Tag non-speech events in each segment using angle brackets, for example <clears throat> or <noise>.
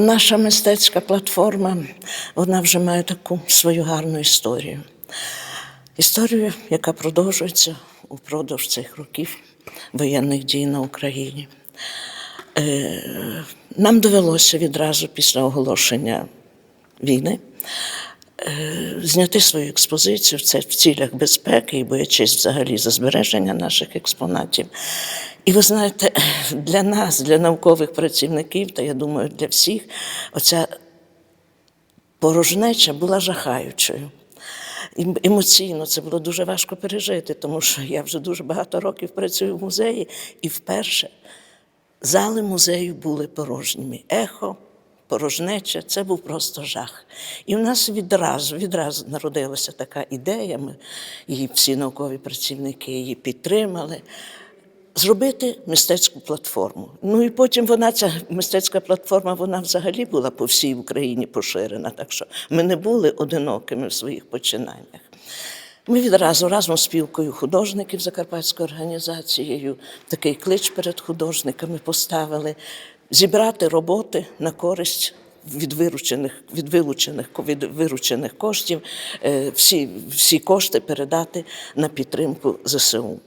Наша мистецька платформа вона вже має таку свою гарну історію. Історію, яка продовжується упродовж цих років воєнних дій на Україні. Е, Нам довелося відразу після оголошення війни е, зняти свою експозицію в цілях безпеки і боячись взагалі за збереження наших експонатів. І ви знаєте, <clears throat> для нас, для наукових працівників, та я думаю, для всіх, оця порожнеча була жахаючою. Ем- Емоційно це було дуже важко пережити, тому що я вже дуже багато років працюю в музеї, і вперше зали музею були порожніми. Ехо, порожнеча це був просто жах. І в нас відразу, відразу народилася така ідея. Ми її всі наукові працівники її підтримали. Зробити мистецьку платформу. Ну і потім вона, ця мистецька платформа, вона взагалі була по всій Україні поширена, так що ми не були одинокими в своїх починаннях. Ми відразу разом з спілкою художників Закарпатською організацією такий клич перед художниками поставили зібрати роботи на користь від виручених, від вилучених, від виручених коштів, е, всі, всі кошти передати на підтримку ЗСУ.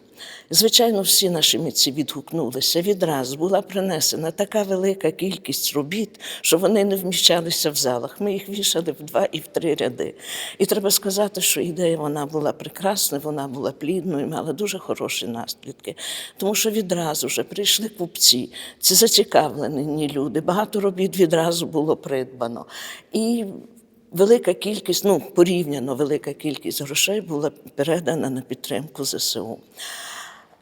Звичайно, всі наші митці відгукнулися. Відразу була принесена така велика кількість робіт, що вони не вміщалися в залах. Ми їх вішали в два і в три ряди. І треба сказати, що ідея вона була прекрасна, вона була плідною, мала дуже хороші наслідки. Тому що відразу вже прийшли купці, це зацікавлені люди. Багато робіт відразу було придбано. І велика кількість, ну порівняно велика кількість грошей була передана на підтримку ЗСУ.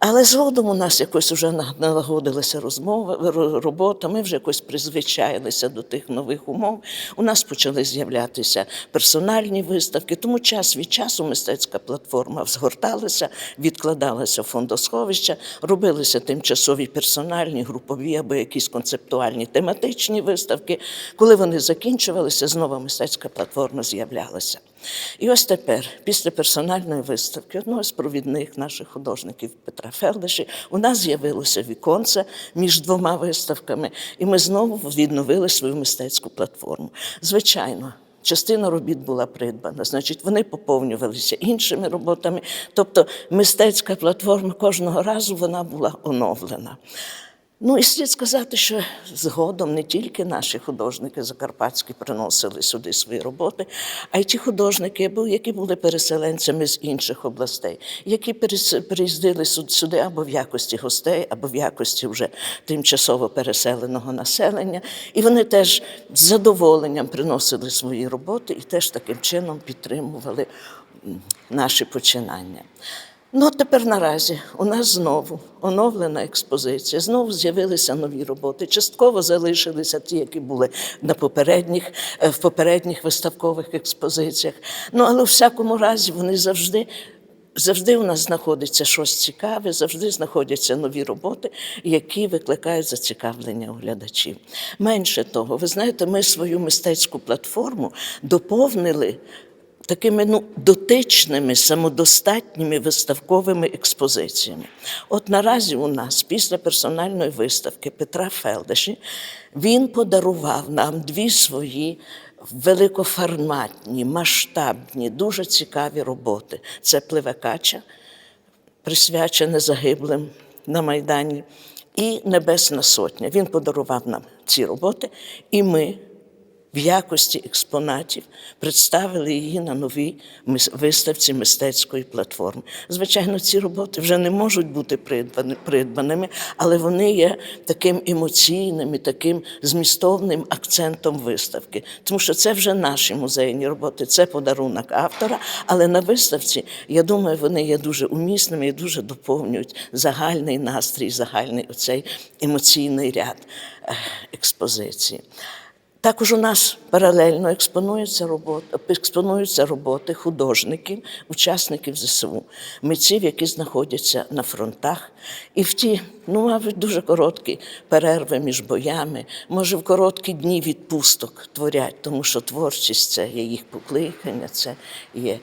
Але згодом у нас якось вже налагодилася розмова, робота, ми вже якось призвичаїлися до тих нових умов. У нас почали з'являтися персональні виставки, тому час від часу мистецька платформа згорталася, відкладалася в фондосховища, робилися тимчасові персональні, групові або якісь концептуальні тематичні виставки. Коли вони закінчувалися, знову мистецька платформа з'являлася. І ось тепер, після персональної виставки одного з провідних наших художників Петра Фелдиші, у нас з'явилося віконце між двома виставками, і ми знову відновили свою мистецьку платформу. Звичайно. Частина робіт була придбана, значить, вони поповнювалися іншими роботами. Тобто мистецька платформа кожного разу вона була оновлена. Ну і слід сказати, що згодом не тільки наші художники закарпатські приносили сюди свої роботи, а й ті художники, які були переселенцями з інших областей, які приїздили сюди або в якості гостей, або в якості вже тимчасово переселеного населення. І вони теж з задоволенням приносили свої роботи і теж таким чином підтримували наші починання. Ну, тепер наразі у нас знову оновлена експозиція, знову з'явилися нові роботи. Частково залишилися ті, які були на попередніх, е, в попередніх виставкових експозиціях. Ну, але у всякому разі вони завжди. Завжди у нас знаходиться щось цікаве, завжди знаходяться нові роботи, які викликають зацікавлення у глядачів. Менше того, ви знаєте, ми свою мистецьку платформу доповнили такими ну, дотичними, самодостатніми виставковими експозиціями. От наразі у нас після персональної виставки Петра Фелдеші він подарував нам дві свої великоформатні, масштабні, дуже цікаві роботи. Це пливекача, присвячене загиблим на Майдані, і Небесна Сотня. Він подарував нам ці роботи, і ми в якості експонатів представили її на новій виставці мистецької платформи. Звичайно, ці роботи вже не можуть бути придбаними, але вони є таким емоційним і таким змістовним акцентом виставки. Тому що це вже наші музейні роботи, це подарунок автора. Але на виставці, я думаю, вони є дуже умісними і дуже доповнюють загальний настрій, загальний оцей емоційний ряд експозиції. Також у нас паралельно експонуються роботи, експонуються роботи художників, учасників ЗСУ, митців, які знаходяться на фронтах. І в ті, ну, мабуть, дуже короткі перерви між боями, може, в короткі дні відпусток творять, тому що творчість це є їх покликання, це є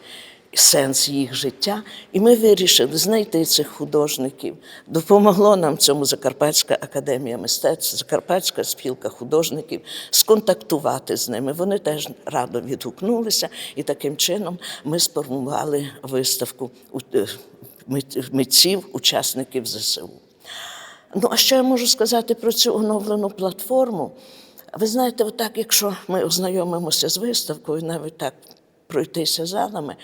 сенс їх життя. І ми вирішили знайти цих художників. Допомогло нам цьому Закарпатська академія мистецтв, Закарпатська спілка художників сконтактувати з ними. Вони теж радо відгукнулися, і таким чином ми сформували виставку е, мит- митців, учасників ЗСУ. Ну, а що я можу сказати про цю оновлену платформу? Ви знаєте, отак, якщо ми ознайомимося з виставкою, навіть так пройтися залами,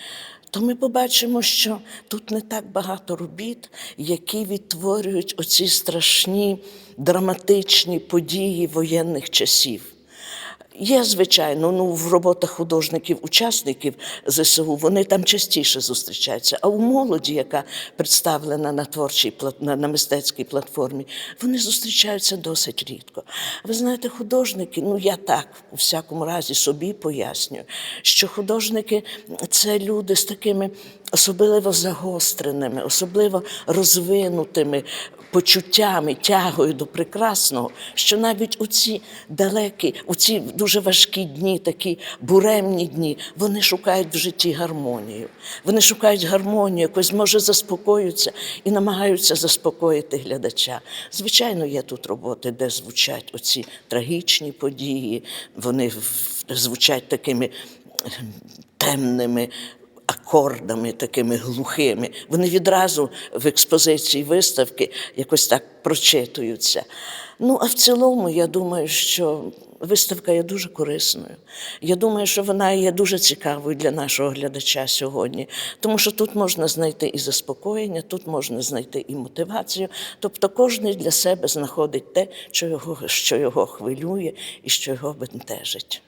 то ми побачимо, що тут не так багато робіт, які відтворюють оці страшні драматичні події воєнних часів. Є, звичайно, ну в роботах художників, учасників ЗСУ вони там частіше зустрічаються. А у молоді, яка представлена на творчій на, на мистецькій платформі, вони зустрічаються досить рідко. Ви знаєте, художники, ну я так у всякому разі собі пояснюю, що художники це люди з такими особливо загостреними, особливо розвинутими почуттями, тягою до прекрасного, що навіть у ці далекі, у ці дуже важкі дні, такі буремні дні, вони шукають в житті гармонію. Вони шукають гармонію, якось може заспокоюються і намагаються заспокоїти глядача. Звичайно, є тут роботи, де звучать оці трагічні події, вони звучать такими темними акордами такими глухими. Вони відразу в експозиції виставки якось так прочитуються. Ну, а в цілому, я думаю, що виставка є дуже корисною. Я думаю, що вона є дуже цікавою для нашого глядача сьогодні, тому що тут можна знайти і заспокоєння, тут можна знайти і мотивацію. Тобто кожен для себе знаходить те, що його, що його хвилює і що його бентежить.